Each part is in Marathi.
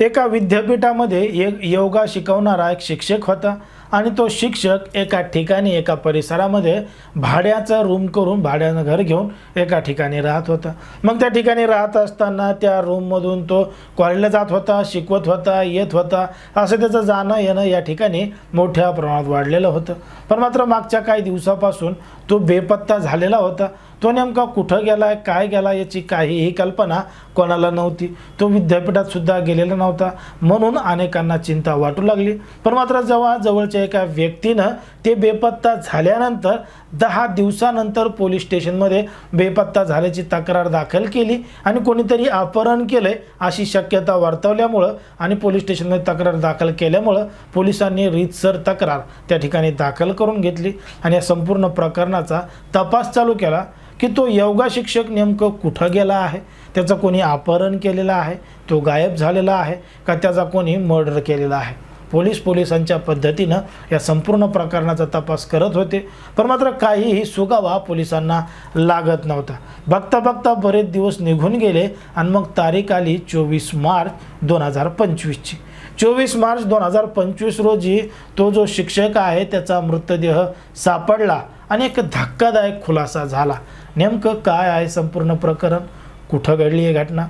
एका विद्यापीठामध्ये एक योगा शिकवणारा एक शिक्षक होता आणि तो शिक्षक एका ठिकाणी एका परिसरामध्ये भाड्याचा रूम करून भाड्यानं घर घेऊन एका ठिकाणी राहत होता. मग त्या ठिकाणी राहत असताना त्या रूममधून तो कॉलेजला जात होता शिकवत होता येत होता. असं त्याचं जाणं येणं या ठिकाणी मोठ्या प्रमाणात वाढलेलं होतं. पण मात्र मागच्या काही दिवसापासून तो बेपत्ता झालेला होता. तो नेमका कुठं गेला काय गेला याची काहीही कल्पना कोणाला नव्हती. तो विद्यापीठात सुद्धा गेलेला नव्हता. म्हणून अनेकांना चिंता वाटू लागली. पण मात्र जेव्हा जवळच्या एका व्यक्तीनं ते बेपत्ता झाल्यानंतर दहा दिवसानंतर पोलीस स्टेशनमध्ये बेपत्ता झाल्याची तक्रार दाखल केली आणि कोणीतरी अपहरण केलंय अशी शक्यता वर्तवल्यामुळं आणि पोलीस स्टेशनमध्ये तक्रार दाखल केल्यामुळं पोलिसांनी रीतसर तक्रार त्या ठिकाणी दाखल करून घेतली आणि या संपूर्ण प्रकरणाचा तपास चालू केला. की तो योगा शिक्षक नेमकं कुठं गेला आहे? त्याचं कोणी अपहरण केलेलं आहे? तो गायब झालेला आहे का त्याचा कोणी मर्डर केलेला आहे? पोलीस पोलिसांच्या पद्धतीनं या संपूर्ण प्रकरणाचा तपास करत होते. पण मात्र काहीही सुगावा पोलिसांना लागत नव्हता. बघता बघता बरेच दिवस निघून गेले आणि मग तारीख आली चोवीस मार्च दोन हजार पंचवीसची. चोवीस मार्च दोन हजार पंचवीस रोजी तो जो शिक्षक आहे त्याचा मृतदेह सापडला. आणि एक धक्कादायक खुलासा झाला. नेमकं काय आहे संपूर्ण प्रकरण? कुठं घडली ही घटना?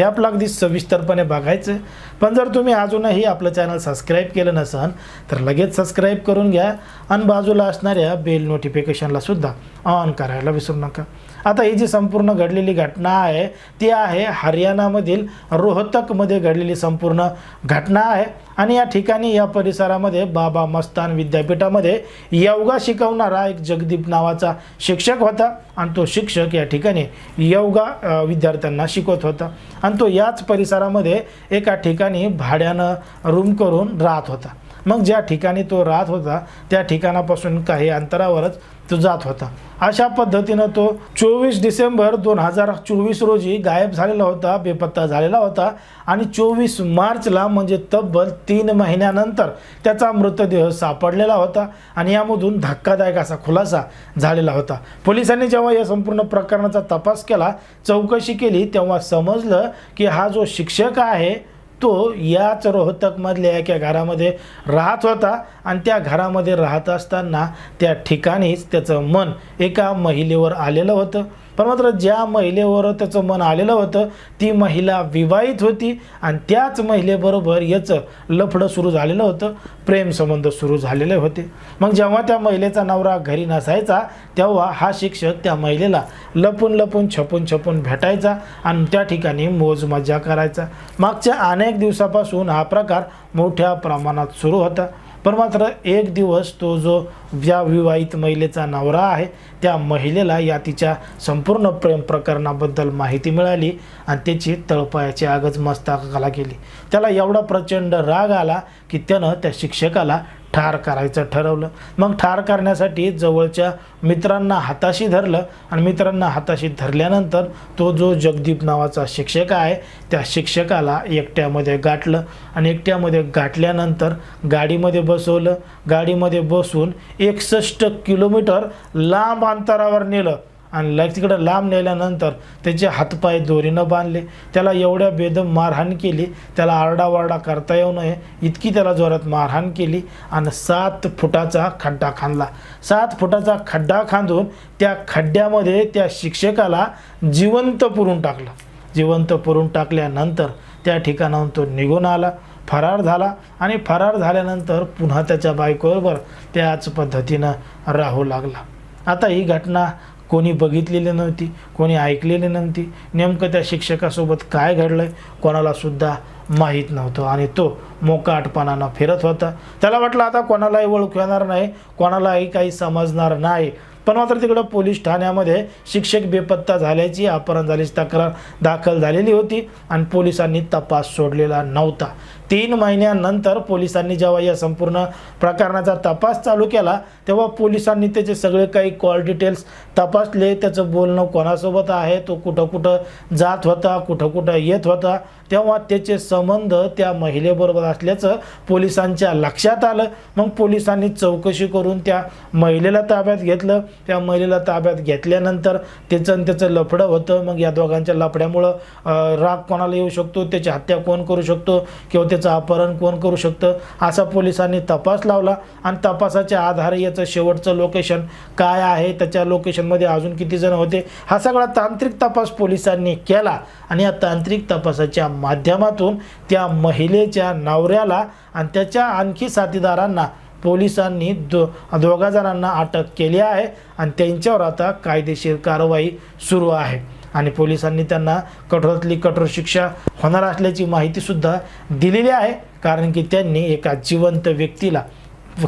हे आपलं अगदी सविस्तरपणे बघायचं. पण जर तुम्ही अजूनही आपलं चॅनल सबस्क्राईब केलं नसन तर लगेच सबस्क्राईब करून घ्या आणि बाजूला असणाऱ्या बेल नोटिफिकेशनला सुद्धा ऑन करायला विसरू नका. आता ही जी संपूर्ण घडलेली घटना आहे ती आहे हरियाणामधील रोहतकमध्ये घडलेली संपूर्ण घटना आहे. आणि या ठिकाणी या परिसरामध्ये बाबा मस्तान विद्यापीठामध्ये योगा शिकवणारा एक जगदीप नावाचा शिक्षक होता. आणि तो शिक्षक या ठिकाणी योगा विद्यार्थ्यांना शिकवत होता. आणि तो याच परिसरामध्ये एका ठिकाणी भाड्यानं रूम करून राहत होता. मग ज्या ठिकाणी तो राहत होता त्या ठिकाणापासून काही अंतरावरच तो जात होता. अशा पद्धतीनं तो चोवीस डिसेंबर दोन हजार चोवीस रोजी गायब झालेला होता बेपत्ता झालेला होता आणि चोवीस मार्चला म्हणजे तब्बल तीन महिन्यानंतर त्याचा मृतदेह सापडलेला होता आणि यामधून धक्कादायक असा खुलासा झालेला होता. पोलिसांनी जेव्हा या संपूर्ण प्रकरणाचा तपास केला चौकशी केली तेव्हा समजलं की हा जो शिक्षक आहे तो याच रोहतकमधल्या एका घरामध्ये राहत होता आणि त्या घरामध्ये राहत असताना त्या ठिकाणीच त्याचं मन एका महिलेवर आलेलं होतं. पण मात्र ज्या महिलेवर त्याचं मन आलेलं होतं ती महिला विवाहित होती आणि त्याच महिलेबरोबर याचं लफडं सुरू झालेलं होतं प्रेमसंबंध सुरू झालेले होते. मग जेव्हा त्या महिलेचा नवरा घरी नसायचा तेव्हा हा शिक्षक त्या महिलेला लपून लपून छपून छपून भेटायचा आणि त्या ठिकाणी मोजमजा करायचा. मागच्या अनेक दिवसापासून हा प्रकार मोठ्या प्रमाणात सुरू होता. पण मात्र एक दिवस तो जो ज्या विवाहित महिलेचा नवरा आहे त्या महिलेला या तिच्या संपूर्ण प्रेम प्रकरणाबद्दल माहिती मिळाली आणि त्याची तळपायाची आगच मस्ताकाला केली त्याला एवढा प्रचंड राग आला की त्यानं त्या शिक्षकाला ठार करायचं ठरवलं. मग ठार करण्यासाठी जवळच्या मित्रांना हाताशी धरलं आणि मित्रांना हाताशी धरल्यानंतर तो जो जगदीप नावाचा शिक्षक आहे त्या शिक्षकाला एकट्यामध्ये गाठलं आणि एकट्यामध्ये गाठल्यानंतर गाडीमध्ये बसवलं. गाडीमध्ये बसून एकसष्ट किलोमीटर लांब अंतरावर नेलं. आणि लग तिकडं लांब नेल्यानंतर त्याचे हातपाय दोरीनं बांधले. त्याला एवढ्या बेदम मारहाण केली. त्याला आरडावारडा करता येऊ नये इतकी त्याला जोरात मारहाण केली आणि सात फुटाचा खड्डा खांदला. सात फुटाचा खड्डा खांदून त्या खड्ड्यामध्ये त्या शिक्षकाला जिवंत पुरून टाकलं. जिवंत पुरून टाकल्यानंतर त्या ठिकाणाहून तो निघून आला. फरार झाला आणि फरार झाल्यानंतर पुन्हा त्याच्या बायकोबरोबर त्याच पद्धतीनं राहू लागला. आता ही घटना कोणी बघितलेली नव्हती कोणी ऐकलेली नव्हती. नेमकं त्या शिक्षकासोबत काय घडलं आहे कोणालासुद्धा माहीत नव्हतं. आणि तो मोकाटपणानं फिरत होता. त्याला वाटलं आता कोणालाही ओळख येणार नाही कोणालाही काही समजणार नाही. पण मात्र तिकडं पोलीस ठाण्यामध्ये शिक्षक बेपत्ता झाल्याची अपहरण झाल्याची तक्रार दाखल झालेली होती आणि पोलिसांनी तपास सोडलेला नव्हता. तीन महिन्यानंतर पोलिसांनी जेव्हा या संपूर्ण प्रकरणाचा तपास चालू केला तेव्हा पोलिसांनी त्याचे सगळे काही कॉल डिटेल्स तपासले. त्याचं बोलणं कोणासोबत आहे? तो कुठं कुठं जात होता? कुठं कुठं येत होता? तेव्हा त्याचे संबंध त्या महिलेबरोबर असल्याचं पोलिसांच्या लक्षात आलं. मग पोलिसांनी चौकशी करून त्या महिलेला ताब्यात घेतलं. त्या महिलेला ताब्यात घेतल्यानंतर त्याचं आणि त्याचं लफडं होतं. मग या दोघांच्या लफड्यामुळं राग कोणाला येऊ शकतो? त्याची हत्या कोण करू शकतो? किंवा त्याचं अपहरण कोण करू शकतं असा पोलिसांनी तपास लावला. आणि तपासाच्या आधारे याचं शेवटचं लोकेशन काय आहे त्याच्या लोकेशनमध्ये अजून किती जण होते हा सगळा तांत्रिक तपास पोलिसांनी केला. आणि या तांत्रिक तपासाच्या माध्यमातून त्या महिलेच्या नवऱ्याला आणि त्याच्या आणखी साथीदारांना पोलिसांनी दो दोघा जणांना अटक केली आहे. आणि त्यांच्यावर आता कायदेशीर कारवाई सुरू आहे. आणि पोलिसांनी त्यांना कठोरातली कठोर शिक्षा होणार असल्याची माहितीसुद्धा दिलेली आहे. कारण की त्यांनी एका जिवंत व्यक्तीला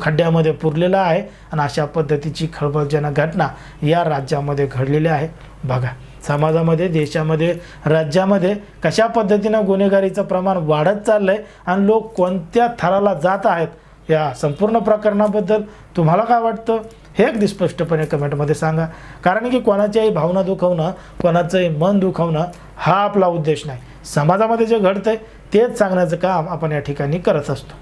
खड्ड्यामध्ये पुरलेला आहे आणि अशा पद्धतीची खळबळजनक घटना या राज्यामध्ये घडलेल्या आहे. बघा समाजामध्ये देशामध्ये राज्यामध्ये कशा पद्धतीनं गुन्हेगारीचं प्रमाण वाढत चाललं आहे आणि लोक कोणत्या थराला जात आहेत या संपूर्ण प्रकरणाबद्दल तुम्हाला काय वाटतं हे अगदी स्पष्टपणे कमेंटमध्ये सांगा. कारण की कोणाच्याही भावना दुखवणं कोणाचंही मन दुखवणं हा आपला उद्देश नाही. समाजामध्ये जे घडतं आहे तेच सांगण्याचं काम आपण या ठिकाणी करत असतो.